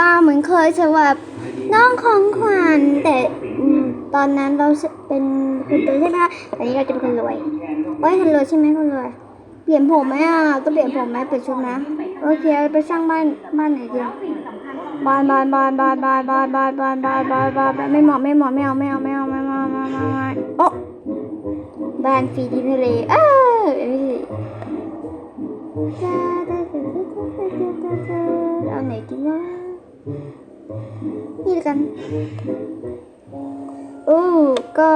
มาเหมือนเคยสำหรับน้องของขวัญแต่ตอนนั้นเราเป็นคนตัวใช่ไหมตอนนี้เราจะเป็นคนรวยโอ้ยคนรวยใช่ไหมคนรวยเปลี่ยนผมไหมอะต้เปลี่ยนผมไหมเปลี่ยนชุดนะโอเคไปสร้างบ้านบ้านไหนดีบ้านบ้านบ้านบ้านบ้านบ้านบ้านบ้านบ้านบ้านบ้านไม่เหมาะไม่เหมาะไม่เอาไม่เอาไม่เอาไม่เอาไม่เอาไม่เอาโอ้บ้านฟรีดินทะเลอ้าันโอ้ก็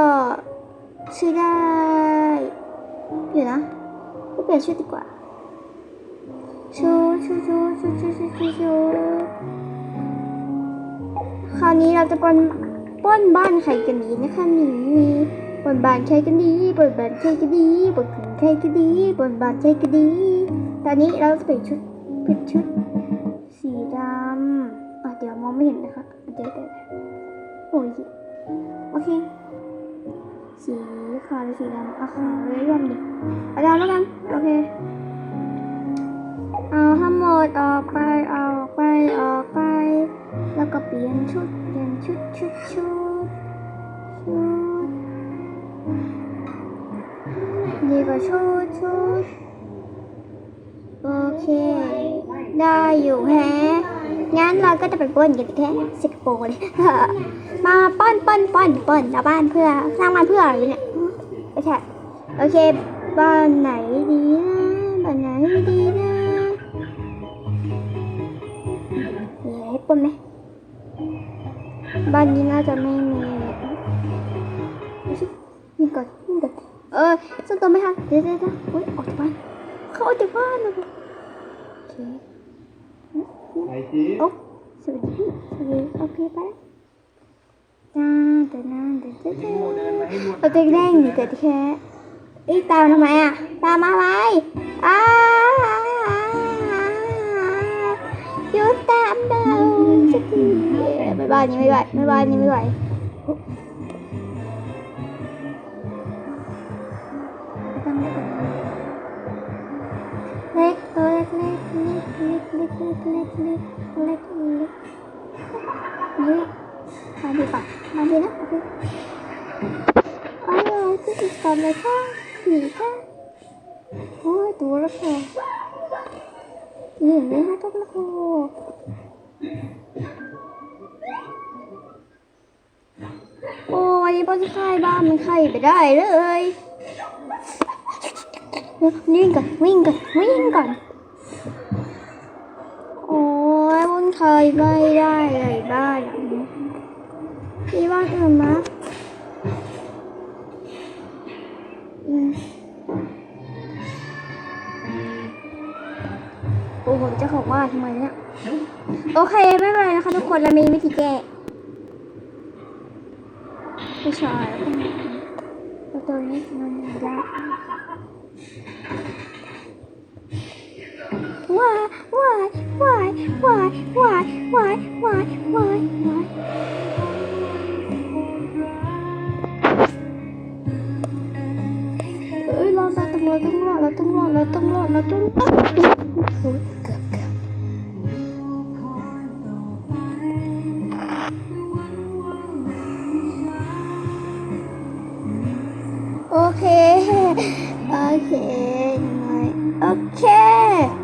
ชื่อได้อยู่นะก็เปลี่ยนชื่อดีกว่าชูชูชูชูชูชูชูชูคราวนี้เราจะปนป้นบ้านใครกันดีนะคะหนีปนบ้านใครกันดีปนบ้านใครกันดีปนใครกันดีปนบ้านใครกันดี ตอนนี้เราจะเปลี่ยนชุดเปลี่ยนชุด เค สีขาวหรือสีดำเอาขาวเลยรวมดิเอาดำแล้วกัน โอเค เอาทั้งหมดออกไปออกไปออกไป แล้วก็เปลี่ยนชุดเปลี่ยนชุดชุดชุดชุดดีกว่าชุดชุดโอเค ได้อยู่แฮ งั้นเราก็จะไปป้นกันแค่สิงคโปร์เลยมาป้อนป้อนป้อนป้อนชาวบ้านเพื่อสร้างบ้านเพื่ออะไรเนี่ยโอเคโอเคบ้านไหนดีนะบ้านไหนดีนะอะไรให้ป้นไหมบ้านนี้น่าจะไม่มีนี่ก่อนนี่ก่อนเออส่งตัวไหมคะเดี๋ยวเดี๋ยวเดี๋ยวออกจากบ้านเขาออกจากบ้านเลยโอเค โอ้สวัสดีสวัสดีโอเคปะจ้าแต่นั่นแต่เจ๊เจ๊เราจะแกล้งอยู่แต่แค่ไอ้ตามทำไมอะ ตามมาไว้อ้ายุดตามเราสักทีไม่ไหวไม่ไหวไม่ไหวไม่ไหว เล็กเล็กเล็กเล็กเล็กเล็กเฮ้ยมาดีกว่ามาดีนะโอเคโอ้ยที่อีกตอนเลยค่ะหนีค่ะโอ้ยตัวละครหนีไม่ค่ะตัวละครโอ้ยบอะไข่บ้ามันไข่ไปได้เลยวิ่งก่อนวิ่งก่อนวิ่งก่อน เคยไม่ได้อะไรบ้านมีบ้านอื่นไหโอ้โหจะของว่าทำไมเนี่ยโอเคไม่เป็นไรนะคะทุกคนเรามีวิธีแก้ผู้ชายตัวนี้นอนยาก Why, why, why, why, why, why, why, why, why. Ơi, lo ra từng lò, từng lò, là từng lò, là từng lò, là từng Okay, okay, okay.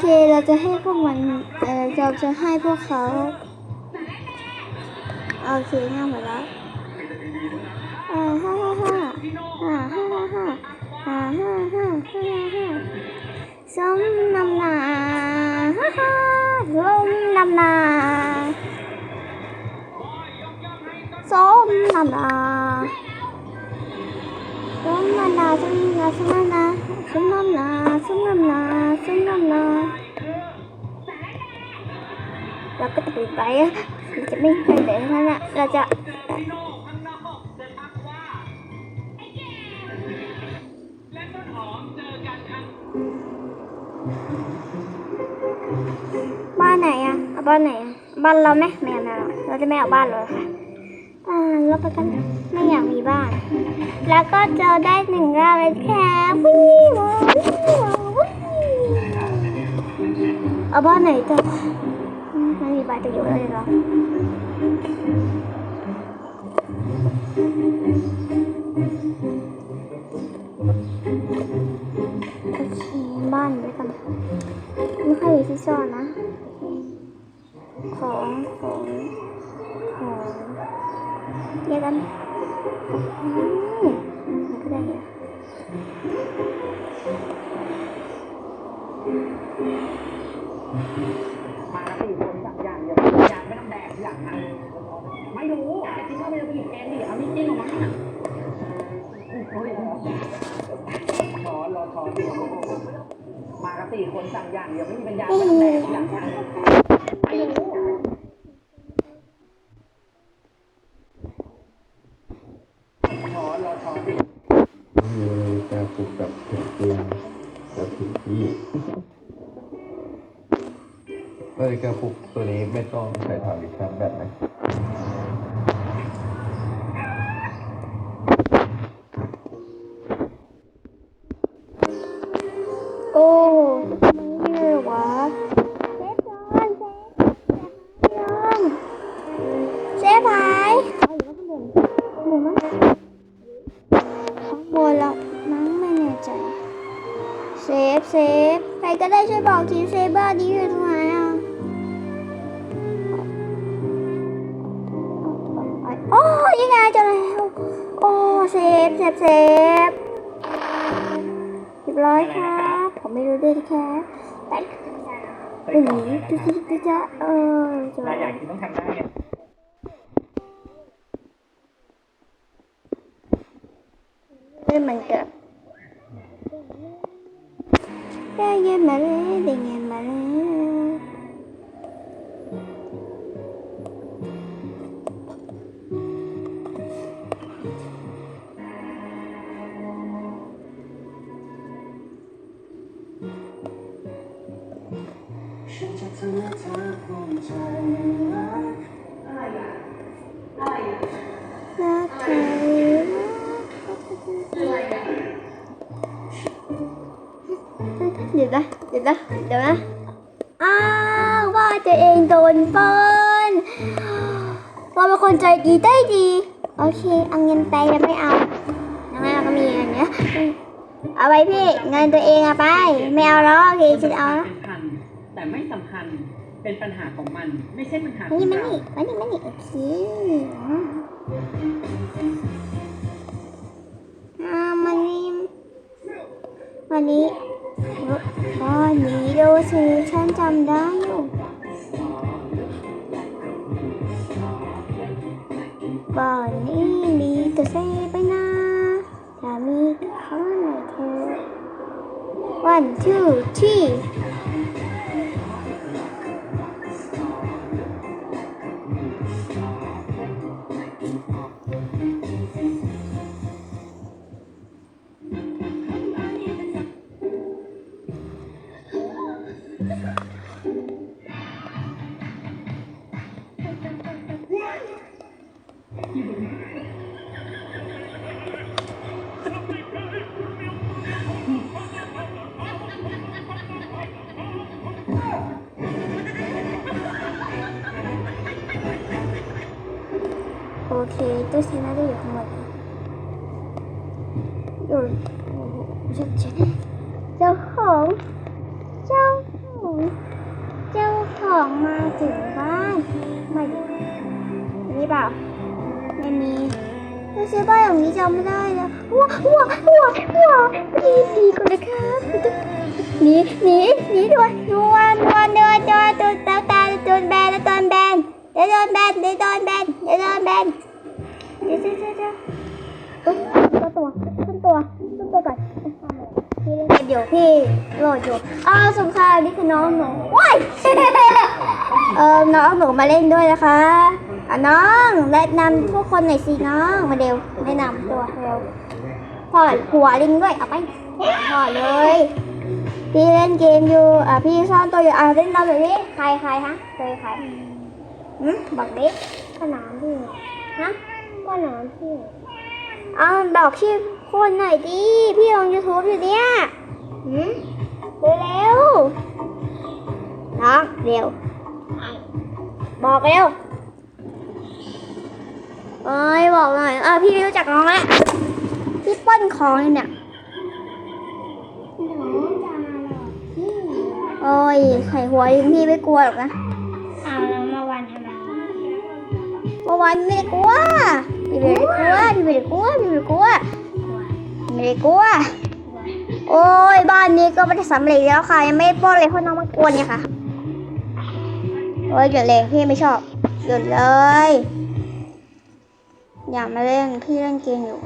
เค เราจะให้พวกมันเออเราจะให้พวกเขาโอเคง่ายหมดแล้วอ่าฮ่าฮ่าฮ่าอ่าฮ่าฮ่าฮ่าอ่าฮ่าฮ่าฮ่าฮ่าสมนำหนาฮ่าฮ่าลมนำหนาสมนำหนาสมนำหนาสมนำหนาสมนำหนาสมนำหนาสมนำหนา ราก็จะปิดไปอะเราจะไม่ไปไหนทั้งนั้นอะเราจะบ้านไหนอะเอาบ้านไหนอะบ้านเราไหมไม่เอาไม่เอาเราจะไม่เอาบ้านเลยค่ะอ่าเราไปกันไม่อยากมีบ้าน แล้วก็เจอได้หนึ่งรอบเลยแค่วิ่งว้าววิววิวเอาบ้านไหนจ้ะอืม ไม่มีใบ้านจะอยู่เลยหรอโอเคบ้านไว้กันไม่ค่อยมีที่ซ่อนนะ ของของของเยกกันอืมมัน หลังอย่างนั้นไม่รู้แต่คิดว่ามันจะไปหยิบเองดิเอาไม่จริงหรอมั้งช้อนรอช้อนเดียวมากันสี่คนสั่งอย่างเดียวไม่มีปัญญาไม่ต้องแดกอย่างนั้นไม่รู้ช้อนรอช้อนเดียว มีการปลูกกับถึงเตียงกับถึงที่ เอ้ยกระปุกตัวนี้ไม่ต้องใส่ถังอีกครั้งแบบไหนโอ้ม่เลยวะเซฟจอนเซฟจอนเซฟหายเอาอยู่ข้างบนข้างบนมั้งข้างบนแล้วมั้งไม่แน่ใจ เซฟเซฟใครก็ได้ช่วยบอกทีเซฟบ้านนี้อยู่ตรงไหนอะ ฟเซฟเซฟเรียบร้อยครับ ผมไม่รู้ด้วยนะครับแต่อือจะจะจะจะเออจะแต่อยากกินต้องทำได้เนี่ยไม่เหมือนกันได้เงินมาเลยได้เงินมาเลย เดี๋ยวนะเดี๋ยวนะ อ้าวว่าตัวเองโดนปล้นเราเป็นคนใจดีได้ดี โอเค เอาเงินไปแล้วไม่เอายังไงเราก็มีเงินเนี้ยเอาไว้พี่ เงินตัวเองอะไป ไม่เอาแล้วโอเคฉันเอาแล้วสำคัญแต่ไม่สำคัญเป็นปัญหาของมัน ไม่ใช่ปัญหาขมาองนี่มาเรานี่มานี่มานี่โอเคอ่ามานี่มานี่ อันนี้ดูสิฉันจำได้อยู่บ้านนี้มีตัวเซไปนะจะมีข้าในเธอ one two three เคตู้เซน่าจะอยู่ข้างบนอยู่โอ้โหเจ้าเจ้าของเจ้าของเจ้าของมาถึงบ้านม่ดินี่เปล่าไม่มีตู้เซฟบ้านอย่างนี้จำไม่ได้แล้วว้าวว้าวว้าวว้าวดีดีก่อนนะครับหนีหนีหนีด่วนด่วนด่วนด่วนด่วนตัวตาตาตัวแบนตัวแบนเดี๋ยวโดนแบนเดี๋ยวโดนแบนเดี๋ยวโดนแบน เดี๋ยวเดี๋ยวเดี๋ยวเอ้ยตัวตัวขึ้นตัวขึ้นตัวก่อนพี่เล่นเกมอยู่พี่โหลดอยู่อ้าวสงครามนี่คือน้องหนูว้ายเออน้องหนูมาเล่นด้วยนะคะอะน้องแนะนำทุกคนหน่อยสิน้องมาเร็วแนะนำตัวเร็วถอดหัวลิงด้วยเอาไปถอดเลยพี่เล่นเกมอยู่อะพี่ซ่อนตัวอยู่อะเล่นเราแบบนี้ใครใครฮะเคยใครอืมบอกดิก็น้ำพี่ฮะ ก็น้ำพี่เอาบอกชื่อคนหน่อยดิพี่ลงยูทูบอยู่เนี่ยอืมเร็วๆน้องเร็ว บอกเร็วเอ้ยบอกหน่อยเออพี่ไม่รู้จักน้องแล้วพี่ปล้นของเลยเนี่ยโอ้ยไข่หัวยิงพี่ไม่กลัวหรอกนะเอาแล้วมาวันทำไมเมื่อวานไม่ได้กลัว ไม่ได้กลัวไม่ได้กลัวไม่ได้กลัว โอ้ยบ้านนี้ก็ไม่ได้สำเร็จแล้วค่ะยังไม่ได้ปล้นเลยเพราะน้องมันกวนเนี่ยค่ะโอ้ยหยุดเลยพี่ไม่ชอบหยุดเลย อย่ามาเล่นพี่เล่นเกมอยู่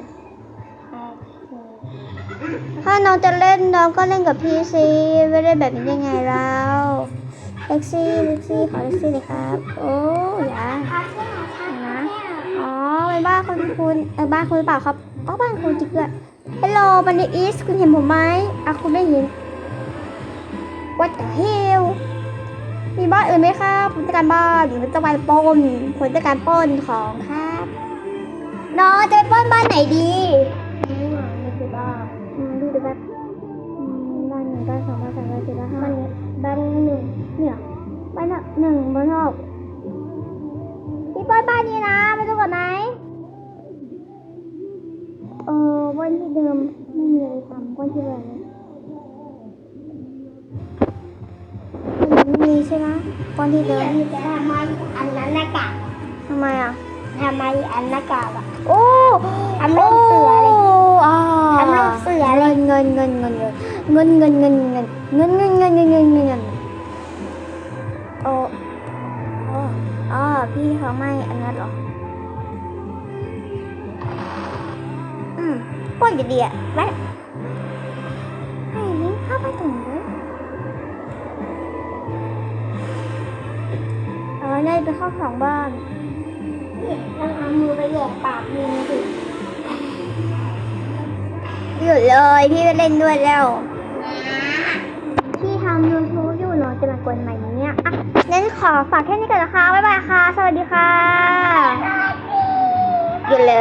ถ้าน้องจะเล่นน้องก็เล่นกับพี่สิไม่ได้แบบนี้ได้ไงเราเล็กซี่เล็กซี่ขอเล็กซี่เลยครับ โอ้ยอะนะอ๋อเป็น บ้านคุณคุณเออบ้านคุณหรือเปล่าครับอ๋อบ้านคุณจริงด้วยฮัลโหลบันนี่อีสคุณเห็นผมไหมอะคุณไม่เห็น What the hell มีบ้านอื่นไหมครับผมต้องการบ้านผมต้องการปล้นผมต้องการปล้นของครับน้องจะไปปล้นบ้านไหนดีไม่หวังไม่คือบ้าอืมดูดิแบบอืมบ้านหนึ่งบ้านสองบ้านสามบ้านสี่บ้านห้ามันบ้านหนึ่งเนี่ยบ้านหนึ่งบ้านนอกพี่ป้อนบ้านนี้นะมาดูก่อนไหม นที่เดิมไม่มีอะไรทำบ้านที่เดิมมีใช่ไหมบ้านที่เดิมทำไมอันนั้นหน้ากากทำไมอะทำไมอันหน้ากากอะโอ้ทำรูปเสือเลยทำรูปเสือเลยเงินเงินเงินเงินเงินเงินเงินเงินเงินเงินเงินเงินเงินเงินโอ้โอ้อ๋อพี่เขาไม่อันนั้นหรอ มพวกดีอะไปให้ลิงเข้าไปตรงนี้เออได้ไปเข้าของบ้านต้องเอามือไปแหยกปากมือสิหยุดเลยพี่ไปเล่นด้วยแล้ว พี่ทำยูทูบอยู่เนาะจะมากวนใหม่เนี่ยอะงั้นขอฝากแค่นี้ก่อนนะคะ บ๊ายบายค่ะ สวัสดีค่ะหยุดเลย